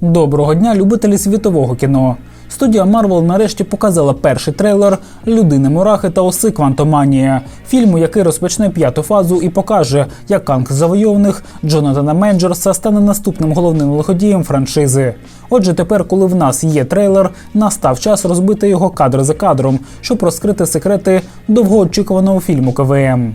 Доброго дня, любителі світового кіно. Студія Марвел нарешті показала перший трейлер Людини Мурахи та Оси Квантоманія, фільму, який розпочне п'яту фазу і покаже, як Канг завойовних Джонатана Менджерса стане наступним головним лиходієм франшизи. Отже, тепер, коли в нас є трейлер, настав час розбити його кадр за кадром, щоб розкрити секрети довгоочікуваного фільму КВМ.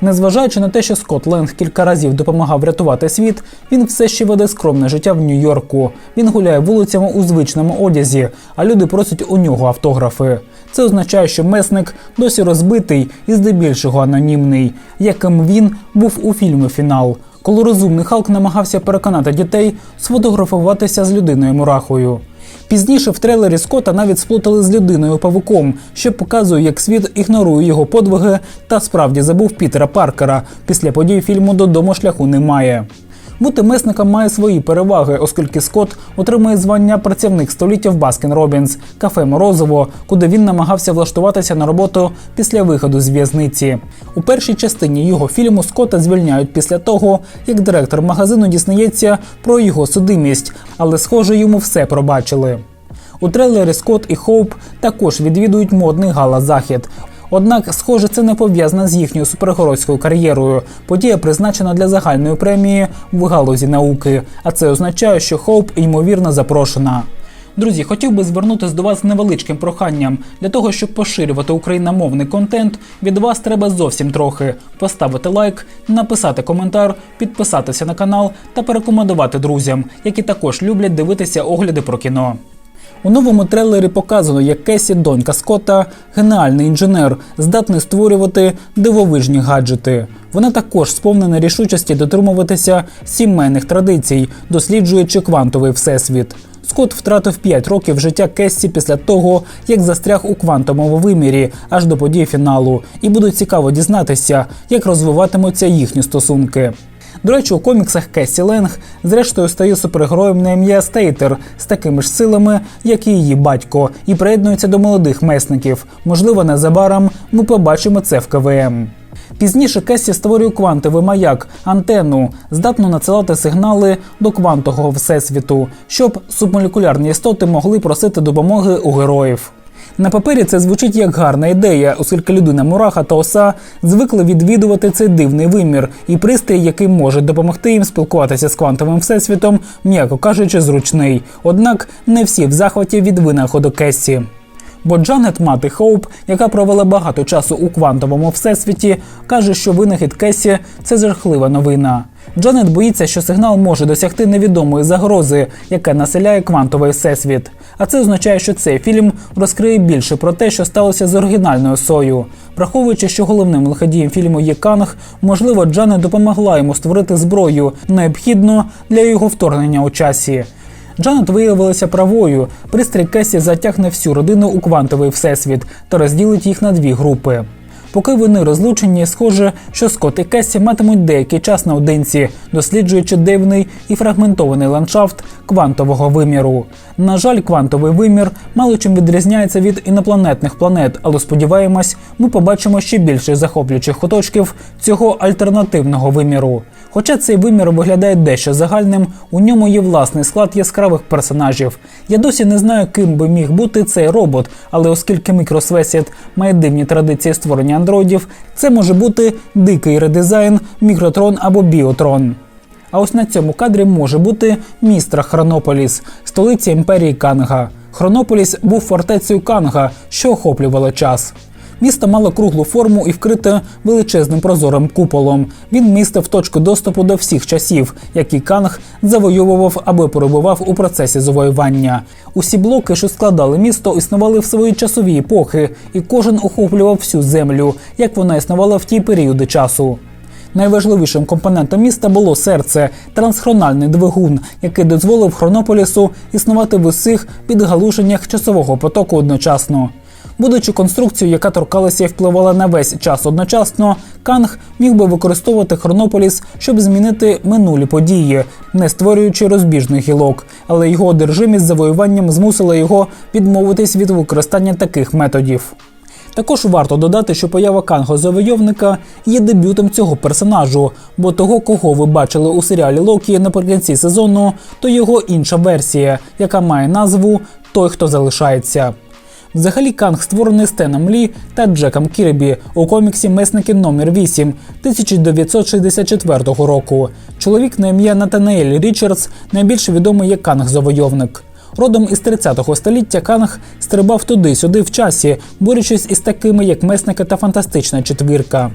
Незважаючи на те, що Скотт Ленг кілька разів допомагав врятувати світ, він все ще веде скромне життя в Нью-Йорку. Він гуляє вулицями у звичному одязі, а люди просять у нього автографи. Це означає, що месник досі розбитий і здебільшого анонімний, яким він був у фільмі Фінал, коли розумний Халк намагався переконати дітей сфотографуватися з людиною мурахою. Пізніше в трейлері Скотта навіть сплутали з людиною павуком, що показує, як світ ігнорує його подвиги та справді забув Пітера Паркера. Після подій фільму додому шляху немає. Бути месником має свої переваги, оскільки Скотт отримує звання працівник століття в Баскін Робінс, кафе Морозово, куди він намагався влаштуватися на роботу після виходу з в'язниці. У першій частині його фільму Скотта звільняють після того, як директор магазину дізнається про його судимість, але схоже йому все пробачили. У трейлері Скотт і Хоуп також відвідують модний гала-захід. Однак, схоже, це не пов'язано з їхньою супергеройською кар'єрою. Подія призначена для загальної премії в галузі науки, а це означає, що Хоуп ймовірно запрошена. Друзі, хотів би звернутися до вас з невеличким проханням. Для того, щоб поширювати україномовний контент, від вас треба зовсім трохи поставити лайк, написати коментар, підписатися на канал та порекомендувати друзям, які також люблять дивитися огляди про кіно. У новому трейлері показано, як Кесі, донька Скотта, геніальний інженер, здатний створювати дивовижні гаджети. Вона також сповнена рішучості дотримуватися сімейних традицій, досліджуючи квантовий всесвіт. Скотт втратив 5 років життя Кессі після того, як застряг у квантовому вимірі аж до подій фіналу, і буде цікаво дізнатися, як розвиватимуться їхні стосунки. До речі, у коміксах Кесі Ленг зрештою стає супергероєм на ім'я Стейтер з такими ж силами, як і її батько, і приєднується до молодих месників. Можливо, незабаром ми побачимо це в КВМ. Пізніше Кесі створює квантовий маяк, антенну, здатну надсилати сигнали до квантового всесвіту, щоб субмолекулярні істоти могли просити допомоги у героїв. На папері це звучить як гарна ідея, оскільки людина Мураха та оса звикли відвідувати цей дивний вимір і пристрій, який може допомогти їм спілкуватися з квантовим всесвітом, м'яко кажучи, зручний. Однак не всі в захваті від винаходу Кесі. Бо Джанет мати Хоуп, яка провела багато часу у квантовому всесвіті, каже, що винахід Кесі це жахлива новина. Джанет боїться, що сигнал може досягти невідомої загрози, яка населяє квантовий всесвіт. А це означає, що цей фільм розкриє більше про те, що сталося з оригінальною сою. Враховуючи, що головним лиходієм фільму є Канг, можливо, Джанет допомогла йому створити зброю, необхідну для його вторгнення у часі. Джанет виявилася правою. Пристрій Кесі затягне всю родину у квантовий всесвіт та розділить їх на дві групи. Поки вони розлучені, схоже, що Скотт і Кесі матимуть деякий час наодинці, досліджуючи дивний і фрагментований ландшафт квантового виміру. На жаль, квантовий вимір мало чим відрізняється від інопланетних планет, але сподіваємось, ми побачимо ще більше захоплюючих куточків цього альтернативного виміру. Хоча цей вимір виглядає дещо загальним, у ньому є власний склад яскравих персонажів. Я досі не знаю, ким би міг бути цей робот, але оскільки мікросвесіт має дивні традиції створення андроїдів, це може бути дикий редизайн, мікротрон або біотрон. А ось на цьому кадрі може бути містра Хронополіс, столиця імперії Канга. Хронополіс був фортецею Канга, що охоплювала час. Місто мало круглу форму і вкрите величезним прозорим куполом. Він містив точку доступу до всіх часів, які Канг завойовував або перебував у процесі завоювання. Усі блоки, що складали місто, існували в свої часові епохи, і кожен охоплював всю землю, як вона існувала в ті періоди часу. Найважливішим компонентом міста було серце трансхрональний двигун, який дозволив Хронополісу існувати в усіх підгалуженнях часового потоку одночасно. Будучи конструкцією, яка торкалася і впливала на весь час одночасно, Канг міг би використовувати Хронополіс, щоб змінити минулі події, не створюючи розбіжних гілок, але його одержимість завоюванням змусила його відмовитись від використання таких методів. Також варто додати, що поява Канго завойовника є дебютом цього персонажу, бо того, кого ви бачили у серіалі Локі наприкінці сезону, то його інша версія, яка має назву Той, хто залишається. Взагалі Канг створений Стеном Лі та Джеком Кірбі у коміксі Месники номер 8 1964 року. Чоловік на ім'я Натанаель Річардс найбільш відомий як Канг Завойовник. Родом із 30-го століття Канг стрибав туди-сюди в часі, борючись із такими, як месники та фантастична четвірка.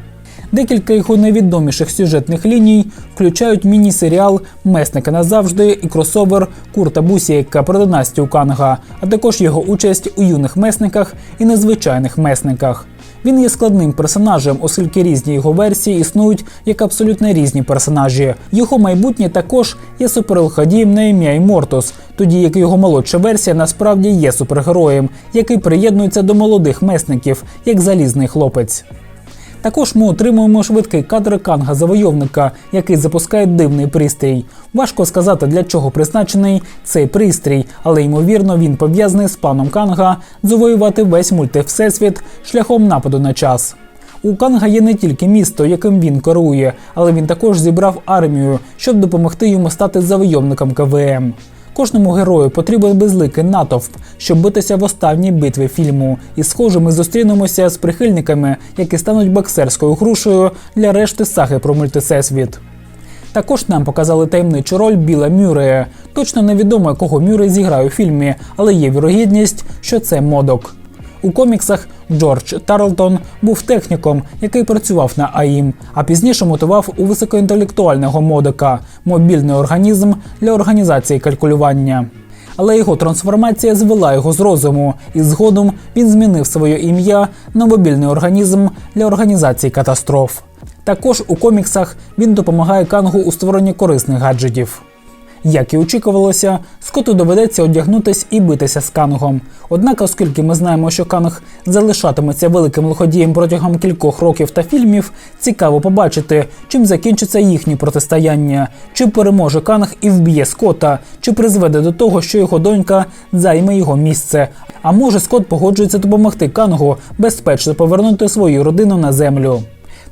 Декілька його найвідоміших сюжетних ліній включають міні-серіал Месники назавжди і кросовер Курта Бусієка про династію Канга, а також його участь у юних месниках і незвичайних месниках. Він є складним персонажем, оскільки різні його версії існують як абсолютно різні персонажі. Його майбутнє також є суперлиходієм на ім'я Імортус, тоді як його молодша версія насправді є супергероєм, який приєднується до молодих месників, як залізний хлопець. Також ми отримуємо швидкий кадр Канга завойовника, який запускає дивний пристрій. Важко сказати, для чого призначений цей пристрій, але ймовірно він пов'язаний з планом Канга завоювати весь мультивсесвіт шляхом нападу на час. У Канга є не тільки місто, яким він керує, але він також зібрав армію, щоб допомогти йому стати завойовником КВМ. Кожному герою потрібен безликий натовп, щоб битися в останній битві фільму. І схоже, ми зустрінемося з прихильниками, які стануть боксерською грушею для решти саги про мультисесвіт. Також нам показали таємничу роль Біла Мюрея. Точно невідомо, кого Мюррей зіграє у фільмі, але є вірогідність, що це модок. У коміксах Джордж Тарлтон був техніком, який працював на АІМ, а пізніше мотивав у високоінтелектуального модока мобільний організм для організації калькулювання. Але його трансформація звела його з розуму, і згодом він змінив своє ім'я на мобільний організм для організації катастроф. Також у коміксах він допомагає Кангу у створенні корисних гаджетів. Як і очікувалося, Скоту доведеться одягнутись і битися з Кангом. Однак, оскільки ми знаємо, що Канг залишатиметься великим лиходієм протягом кількох років та фільмів, цікаво побачити, чим закінчиться їхнє протистояння, чи переможе Канг і вб'є Скотта, чи призведе до того, що його донька займе його місце. А може Скотт погоджується допомогти Кангу безпечно повернути свою родину на землю.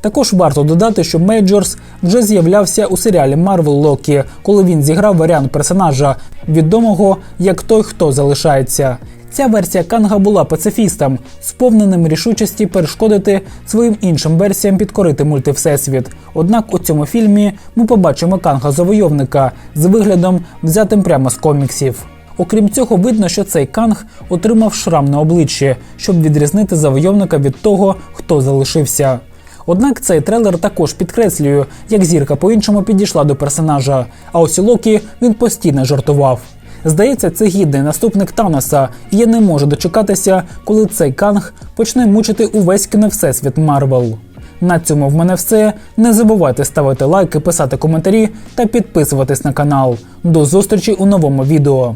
Також варто додати, що Мейджорс вже з'являвся у серіалі Марвел Локі, коли він зіграв варіант персонажа, відомого як той, хто залишається. Ця версія Канга була пацифістом, сповненим рішучості перешкодити своїм іншим версіям підкорити мультивсесвіт. Однак у цьому фільмі ми побачимо Канга завойовника з виглядом, взятим прямо з коміксів. Окрім цього, видно, що цей Канг отримав шрам на обличчі, щоб відрізнити завойовника від того, хто залишився. Однак цей трейлер також підкреслює, як зірка по-іншому підійшла до персонажа. А ось Локі він постійно жартував. Здається, це гідний наступник Таноса, і я не можу дочекатися, коли цей Канг почне мучити увесь кіновсесвіт Марвел. На цьому в мене все. Не забувайте ставити лайки, писати коментарі та підписуватись на канал. До зустрічі у новому відео.